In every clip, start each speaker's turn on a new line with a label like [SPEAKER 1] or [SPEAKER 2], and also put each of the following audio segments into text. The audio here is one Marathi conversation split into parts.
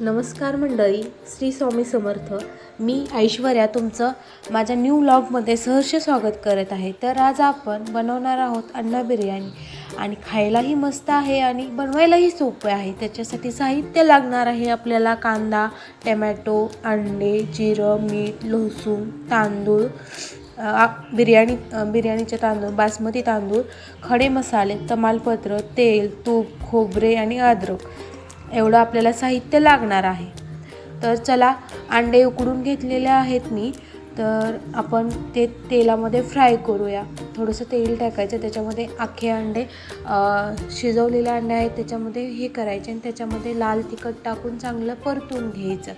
[SPEAKER 1] नमस्कार मंडळी श्री स्वामी समर्थ. मी ऐश्वर्या तुमचं माझ्या न्यू व्लॉगमध्ये सहर्ष स्वागत करत आहे. तर आज आपण बनवणार आहोत अन्न बिर्याणी. आणि खायलाही मस्त आहे आणि बनवायलाही सोपे आहे. त्याच्यासाठी साहित्य लागणार आहे आपल्याला. कांदा टमॅटो अंडे जिरं मीठ लसूण तांदूळ आ- बिर्याणी बिर्याणीचे तांदूळ बासमती तांदूळ खडे मसाले तमालपत्र तेल तूप खोबरे आणि अद्रक. एवढं आपल्याला साहित्य लागणार आहे. तर चला अंडे उकडून घेतलेले आहेत मी. तर आपण ते तेलामध्ये फ्राय करूया. थोडंसं तेल टाकायचं त्याच्यामध्ये आखे अंडे शिजवलेले अंडे आहेत त्याच्यामध्ये हे करायचे आणि त्याच्यामध्ये लाल तिखट टाकून चांगलं परतून घ्यायचं.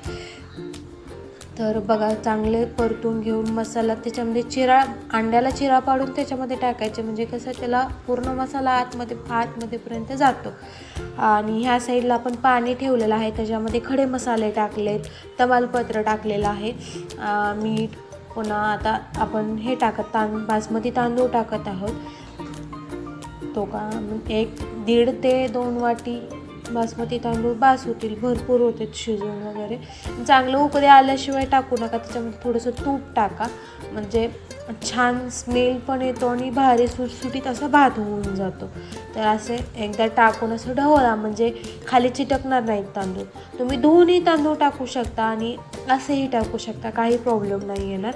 [SPEAKER 1] तर बघा चांगले परतून घेऊन मसाला त्याच्यामध्ये चिरा अंड्याला चिरा पाडून त्याच्यामध्ये टाकायचे. म्हणजे कसं त्याला पूर्ण मसाला आतमध्ये आतमध्येपर्यंत जातो. आणि ह्या साईडला आपण पाणी ठेवलेलं आहे. त्याच्यामध्ये खडे मसाले टाकलेत तमालपत्र टाकलेलं आहे. मीठ पुन्हा आता आपण हे टाकत तां बासमती तांदूळ टाकत आहोत. तो का एक दीड ते दोन वाटी बासमती तांदूळ बास होतील भरपूर होते शिजवून वगैरे. चांगलं उकडे आल्याशिवाय टाकू नका त्याच्यामध्ये थोडंसं तूप टाका. म्हणजे छान स्मेल पण येतो आणि भारी सुटसुटीत असा भात होऊन जातो. तर असे एकदा टाकून असं ढवळा म्हणजे खाली चिटकणार नाहीत तांदूळ. तुम्ही दोन्ही तांदूळ टाकू शकता आणि असेही टाकू शकता काही प्रॉब्लेम नाही येणार.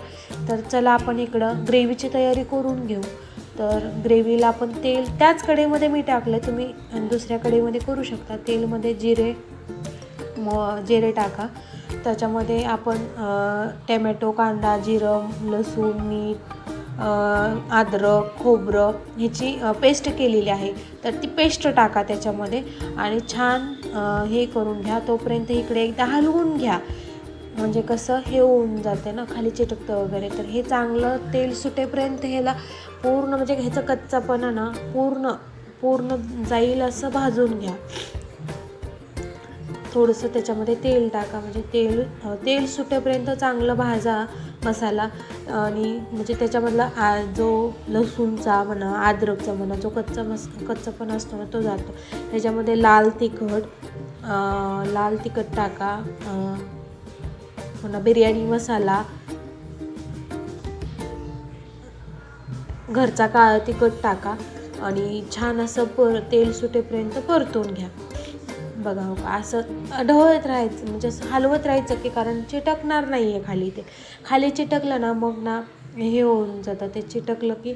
[SPEAKER 1] तर चला आपण इकडं ग्रेव्हीची तयारी करून घेऊ. तर ग्रेव्हीला आपण तेल त्याच कढईमध्ये मी टाकलं तुम्ही दुसऱ्या कढईमध्ये करू शकता. तेलमध्ये जिरे म जिरे टाका. त्याच्यामध्ये आपण अ, टमॅटो कांदा जिरं लसूण मीठ अद्रक खोबरं ह्याची पेस्ट केलेली आहे. तर ती पेस्ट टाका त्याच्यामध्ये आणि छान हे करून घ्या. तोपर्यंत इकडे एकदा हलवून घ्या. म्हणजे कसं हे होऊन जाते ना खाली चिटकतं वगैरे. तर हे चांगलं तेल सुटेपर्यंत ह्याला पूर्ण म्हणजे ह्याचं कच्चापणा ना पूर्ण पूर्ण जाईल असं भाजून घ्या. थोडंसं त्याच्यामध्ये तेल टाका. म्हणजे तेल तेल सुटेपर्यंत चांगलं भाजा मसाला आणि म्हणजे त्याच्यामधला आ जो लसूणचा म्हणा अद्रकचा म्हणा जो कच्चा मस कच्चापणा असतो ना तो जातो. त्याच्यामध्ये लाल तिखट लाल तिखट टाका. पुन्हा बिर्याणी मसाला. घरचा काळा तिखट टाका आणि छान असं पर तेल सुटेपर्यंत परतून घ्या. बघा हो का असं ढवळत राहायचं म्हणजे असं हलवत राहायचं की कारण चिटकणार नाही आहे खाली ते. खाली चिटकलं ना मग ना हे होऊन जातं. ते चिटकलं की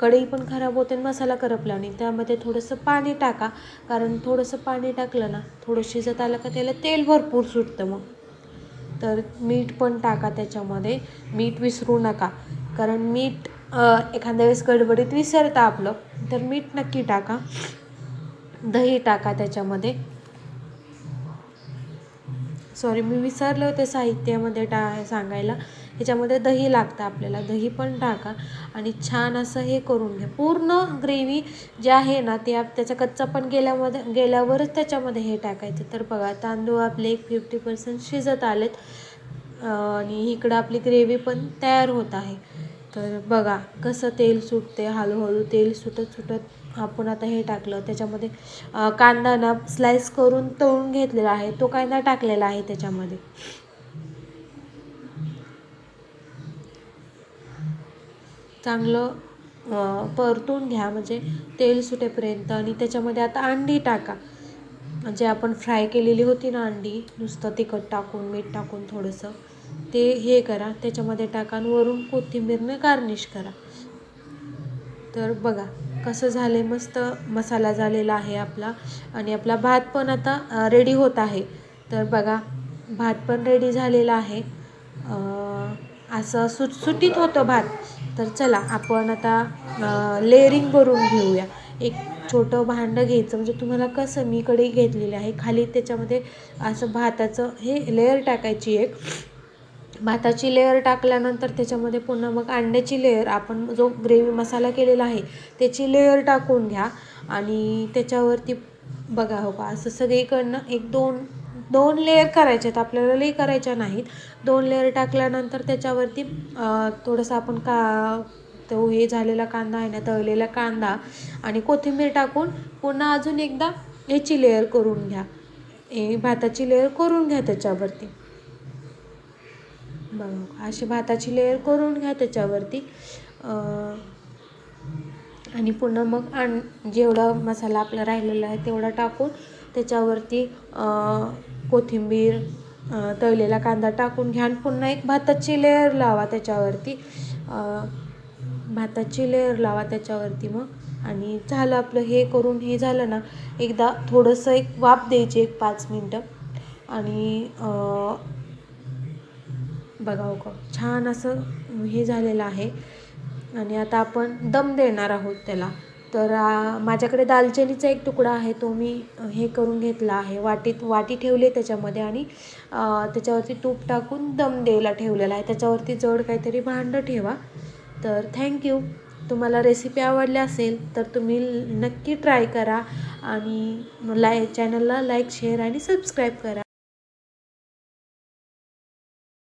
[SPEAKER 1] कढई पण खराब होते आणि मसाला करपला आणि त्यामध्ये थोडंसं पाणी टाका. कारण थोडंसं पाणी टाकलं ना थोडं शिजत आलं का त्याला तेल भरपूर सुटतं मग. तर मीठ पण टाका त्याच्यामध्ये. मीठ विसरू नका. कारण मीठ एखाद्या वेळेस गडबडीत विसरता आपलं तर मीठ नक्की टाका. दही टाका त्याच्यामध्ये. सॉरी मी विसरले होते साहित्यामध्ये टा सांगायला. ह्याच्यामध्ये दही लागतं आपल्याला. दही पण टाका आणि छान असं हे करून घ्या. पूर्ण ग्रेव्ही जे आहे ना ते आप त्याचा कच्चा पण गेल्यामध्ये गेल्यावरच त्याच्यामध्ये हे टाकायचं. तर बघा तांदूळ आपले एक फिफ्टी पर्सेंट शिजत आलेत. आणि इकडं आपली ग्रेव्ही पण तयार होत आहे. तर बघा कसं तेल सुटते हळूहळू तेल सुटत सुटत आपण आता हे टाकलं. त्याच्यामध्ये कांदा ना स्लाइस करून तळून घेतलेला आहे. तो कांदा टाकलेला आहे त्याच्यामध्ये. चांगलं परतून घ्या. म्हणजे तेल सुटेपर्यंत आणि त्याच्यामध्ये आता अंडी टाका. जे आपण फ्राय केलेली होती ना अंडी नुसतं तिखट टाकून मीठ टाकून थोडंसं ते हे करा. त्याच्यामध्ये टाका आणि वरून कोथिंबीरने गार्निश करा. तर बघा कसं झालं आहे मस्त मसाला झालेला आहे आपला. आणि आपला भात पण आता रेडी होत आहे. तर बघा भात पण रेडी झालेला आहे. असं सुटसुटीत होतं भात. तर चला आपण आता लेअरिंग करून घेऊया. एक छोटं भांडं घ्यायचं म्हणजे तुम्हाला कसं मी कढई घेतलेली आहे खाली त्याच्यामध्ये असं भाताचं हे लेअर टाकायची एक. भाताची लेअर टाकल्यानंतर त्याच्यामध्ये पुन्हा मग अंड्याची लेअर आपण जो ग्रेव्ही मसाला केलेला आहे त्याची लेअर टाकून घ्या. आणि त्याच्यावरती बघा हो का असं सगळीकडनं एक दोन दोन लेअर करायचे आहेत. आपल्याला लई करायच्या नाहीत. दोन लेअर टाकल्यानंतर त्याच्यावरती थोडंसं आपण का तो हे झालेला कांदा आहे ना तळलेला कांदा आणि कोथिंबीर टाकून पुन्हा अजून एकदा ह्याची लेअर करून घ्या. हे भाताची लेअर करून घ्या त्याच्यावरती. बघा अशी भाताची लेअर करून घ्या त्याच्यावरती. आणि पुन्हा मग आण जेवढा मसाला आपला राहिलेला आहे तेवढा टाकून त्याच्यावरती कोथिंबीर तळलेला कांदा टाकून घ्या आणि पुन्हा एक भाताची लेअर लावा त्याच्यावरती. भाताची लेअर लावा त्याच्यावरती मग. आणि झालं आपलं हे करून हे झालं ना एकदा थोडंसं एक वाफ द्यायची एक पाच मिनटं. आणि बघा हो का छान असं हे झालेलं आहे. आणि आता आपण दम देणार आहोत त्याला. तर माझ्याकडे दालचिनीचा एक तुकडा आहे तो मी हे करून घेतला आहे. वाटीत वाटी ठेवली आहे त्याच्यामध्ये आणि त्याच्यावरती तूप टाकून दम द्यायला ठेवलेला आहे. त्याच्यावरती जड काहीतरी भांडं ठेवा. तर थँक्यू तुम्हाला रेसिपी आवडली असेल तर तुम्ही नक्की ट्राय करा आणि लाय चॅनलला लाईक शेअर आणि सबस्क्राईब करा.